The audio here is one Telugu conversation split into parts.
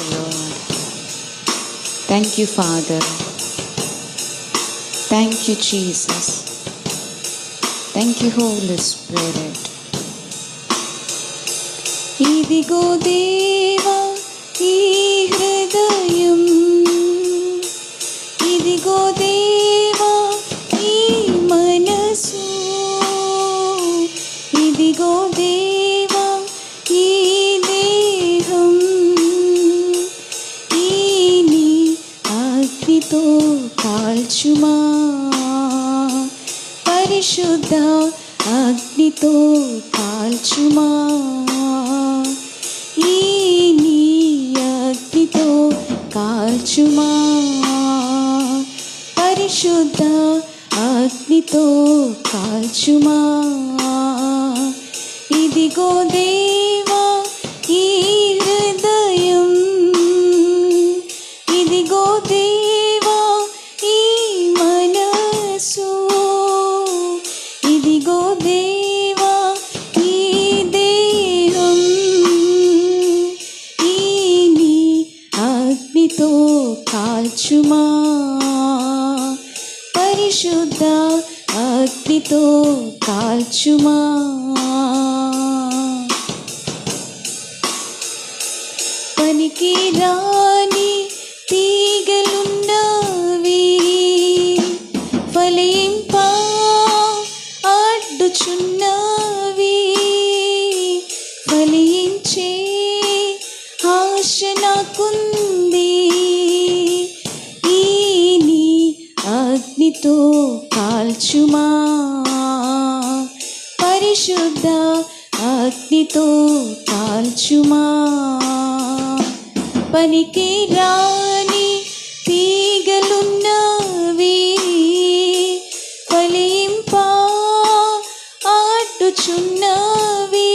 you, Lord. Thank you, Father. Thank you, Jesus. Thank you, Holy Spirit. ఇదిగో దేవా కాల్చుమా పరిశుద్ధ అగ్నితో కాల్చుమా ఈ నీ అగ్నితో కాల్చుమా పరిశుద్ధ అగ్నితో కాల్చుమా ఇదిగో దేవా అగ్నితో కాల్చుమా? పరిశుద్ధ అగ్నితో కాల్చుమా? పనికి రాని తీగలున్నవి ఫలింప అడ్డుచున్నవి ఫలించే ఆశ నాకుంది. అగ్నితో కాల్చుమా? పరిశుద్ధ అగ్నితో కాల్చుమా? పనికి రాని తీగలున్నవి ఫలింప ఆటుచున్నవి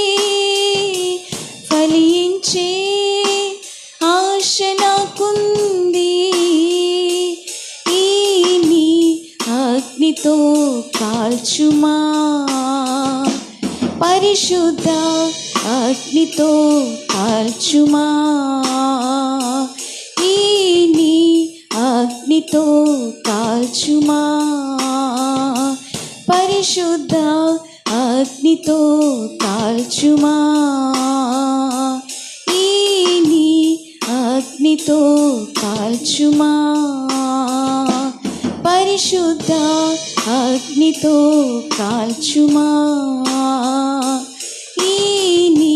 అగ్నితో కాల్చుమా? పరిశుద్ధ అగ్నితో కాల్చుమా? ఈ నీ అగ్నితో కాల్చుమా? పరిశుద్ధ అగ్నితో కాల్చుమా? ఈ నీ అగ్నితో కాల్చుమా? పరిశుద్ధ అగ్నితో కాల్చుమా ఈ నీ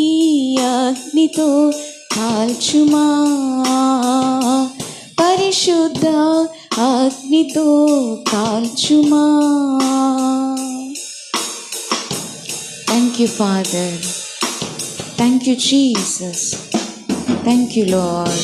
అగ్నితో కాల్చుమా పరిశుద్ధ అగ్నితో కాల్చుమా thank you father thank you Jesus thank you lord